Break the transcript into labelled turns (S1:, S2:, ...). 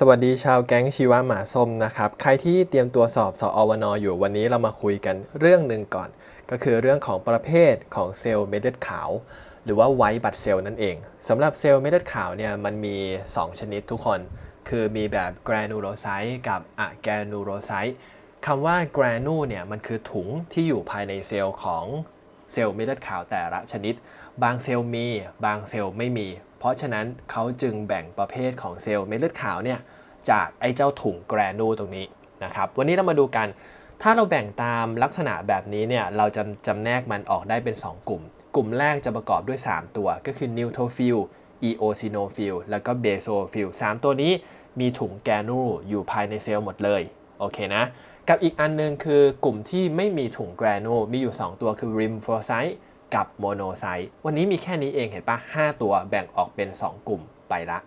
S1: สวัสดีชาวแก๊งชีวะหมาส้มนะครับ ใครที่เตรียมตัวสอบสออวนอยู่วันนี้เรามาคุยกันเรื่องหนึ่งก่อน ก็คือเรื่องของประเภทของเซลล์เม็ดเลือดขาว หรือว่าไวท์บัตเซลล์นั่นเองสำหรับเซลล์เม็ดเลือดขาวเนี่ยมันมี 2 ชนิดทุกคน คือมีแบบแกรนูโลไซต์กับอะแกรนูโลไซต์คำว่าแกรนูเนี่ยมันคือถุงที่อยู่ภายในเซลล์ของเซลล์เม็ดเลือดขาวแต่ละชนิด บางเซลล์มี บางเซลล์ไม่มี เพราะฉะนั้นเขาจึงแบ่งประเภทของเซลล์เม็ดเลือดขาวเนี่ยจากไอ้เจ้าถุงแกรนูตรงนี้นะครับวันนี้เรามาดูกัน ถ้าเราแบ่งตามลักษณะแบบนี้เนี่ยเราจะจำแนกมันออกได้เป็น 2 กลุ่ม กลุ่มแรกจะประกอบด้วย 3 ตัว ก็คือนิวโทฟิลอีโอซิโนฟิลแล้วก็เบโซฟิล3ตัวนี้มีถุงแกรนูอยู่ภายในเซลล์หมดเลยโอเคนะกับอีกอันหนึงคือกลุ่มที่ไม่มีถุงแกรนูมีอยู่ 2 ตัวคือริมโฟไซต์ กับโมโนไซต์วันนี้มีแค่นี้เองเห็นปะ5 ตัวแบ่งออกเป็น 2 กลุ่มไปละ